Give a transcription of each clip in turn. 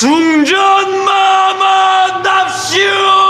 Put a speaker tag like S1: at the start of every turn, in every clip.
S1: 중전마마 납시오!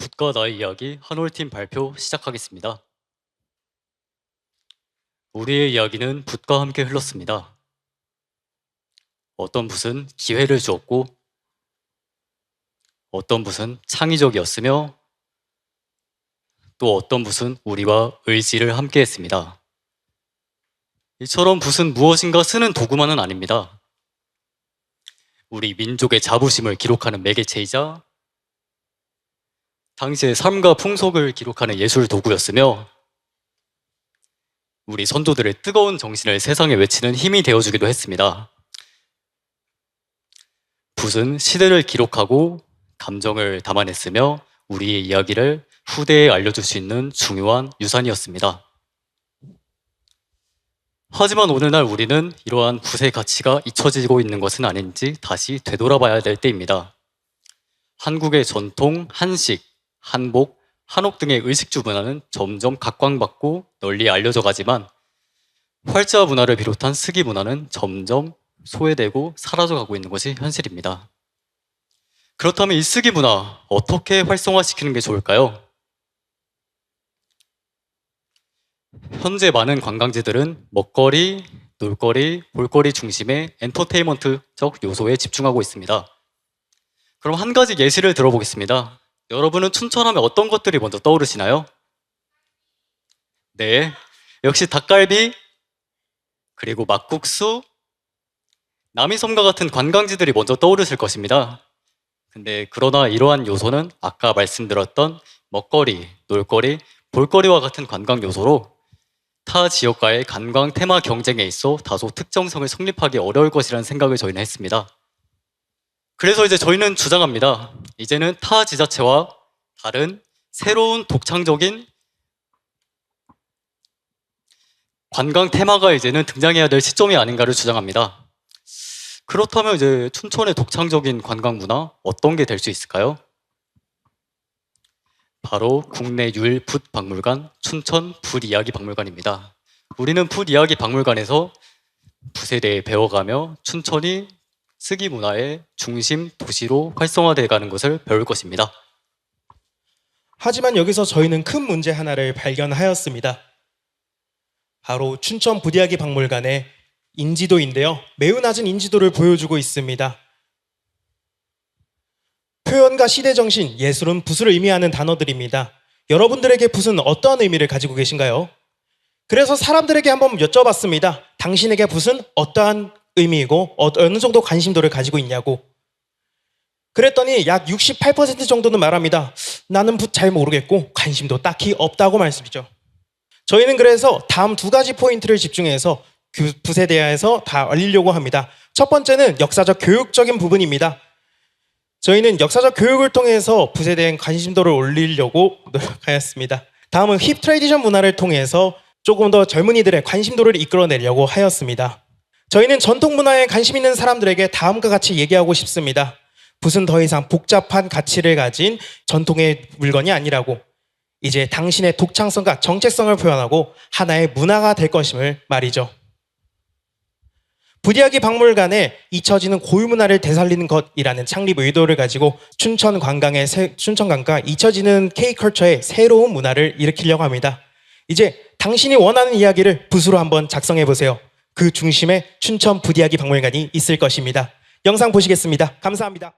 S2: 붓과 나의 이야기 한올팀 발표 시작하겠습니다. 우리의 이야기는 붓과 함께 흘렀습니다. 어떤 붓은 기회를 주었고, 어떤 붓은 창의적이었으며, 또 어떤 붓은 우리와 의지를 함께 했습니다. 이처럼 붓은 무엇인가 쓰는 도구만은 아닙니다. 우리 민족의 자부심을 기록하는 매개체이자 당시의 삶과 풍속을 기록하는 예술 도구였으며 우리 선조들의 뜨거운 정신을 세상에 외치는 힘이 되어주기도 했습니다. 붓은 시대를 기록하고 감정을 담아냈으며 우리의 이야기를 후대에 알려줄 수 있는 중요한 유산이었습니다. 하지만 오늘날 우리는 이러한 붓의 가치가 잊혀지고 있는 것은 아닌지 다시 되돌아봐야 될 때입니다. 한국의 전통, 한식, 한복, 한옥 등의 의식주 문화는 점점 각광받고 널리 알려져 가지만 활자 문화를 비롯한 스기 문화는 점점 소외되고 사라져가고 있는 것이 현실입니다. 그렇다면 이 스기 문화 어떻게 활성화시키는 게 좋을까요? 현재 많은 관광지들은 먹거리, 놀거리, 볼거리 중심의 엔터테인먼트적 요소에 집중하고 있습니다. 그럼 한 가지 예시를 들어보겠습니다. 여러분은 춘천하면 어떤 것들이 먼저 떠오르시나요? 네, 역시 닭갈비, 그리고 막국수, 남이섬과 같은 관광지들이 먼저 떠오르실 것입니다. 근데 그러나 이러한 요소는 아까 말씀드렸던 먹거리, 놀거리, 볼거리와 같은 관광 요소로 타 지역과의 관광 테마 경쟁에 있어 다소 특정성을 성립하기 어려울 것이라는 생각을 저희는 했습니다. 그래서 이제 저희는 주장합니다. 이제는 타 지자체와 다른 새로운 독창적인 관광 테마가 이제는 등장해야 될 시점이 아닌가를 주장합니다. 그렇다면 이제 춘천의 독창적인 관광 문화 어떤 게 될 수 있을까요? 바로 국내 유일 붓 박물관 춘천 붓 이야기 박물관입니다. 우리는 붓 이야기 박물관에서 붓에 대해 배워가며 춘천이 쓰기 문화의 중심 도시로 활성화돼 가는 것을 배울 것입니다.
S3: 하지만 여기서 저희는 큰 문제 하나를 발견하였습니다. 바로 춘천 부디아기 박물관의 인지도인데요. 매우 낮은 인지도를 보여주고 있습니다. 표현과 시대 정신, 예술은 붓을 의미하는 단어들입니다. 여러분들에게 붓은 어떠한 의미를 가지고 계신가요? 그래서 사람들에게 한번 여쭤봤습니다. 당신에게 붓은 어떠한 의미이고 어- 어느 정도 관심도를 가지고 있냐고. 그랬더니 약 68% 정도는 말합니다. 나는 붓잘 모르겠고 관심도 딱히 없다고 말씀이죠. 저희는 그래서 다음 두 가지 포인트를 집중해서 그 붓에 대해서 다 알리려고 합니다. 첫 번째는 역사적 교육적인 부분입니다. 저희는 역사적 교육을 통해서 붓에 대한 관심도를 올리려고 노력하였습니다. 다음은 힙 트레디션 문화를 통해서 조금 더 젊은이들의 관심도를 이끌어내려고 하였습니다. 저희는 전통 문화에 관심 있는 사람들에게 다음과 같이 얘기하고 싶습니다. 붓은 더 이상 복잡한 가치를 가진 전통의 물건이 아니라고 이제 당신의 독창성과 정체성을 표현하고 하나의 문화가 될 것임을 말이죠. 부디아기 박물관에 잊혀지는 고유 문화를 되살리는 것이라는 창립 의도를 가지고 춘천 관광의 새- 춘천 관광 잊혀지는 K컬처의 새로운 문화를 일으키려고 합니다. 이제 당신이 원하는 이야기를 붓으로 한번 작성해 보세요. 그 중심에 춘천 부디아기 박물관이 있을 것입니다. 영상 보시겠습니다. 감사합니다.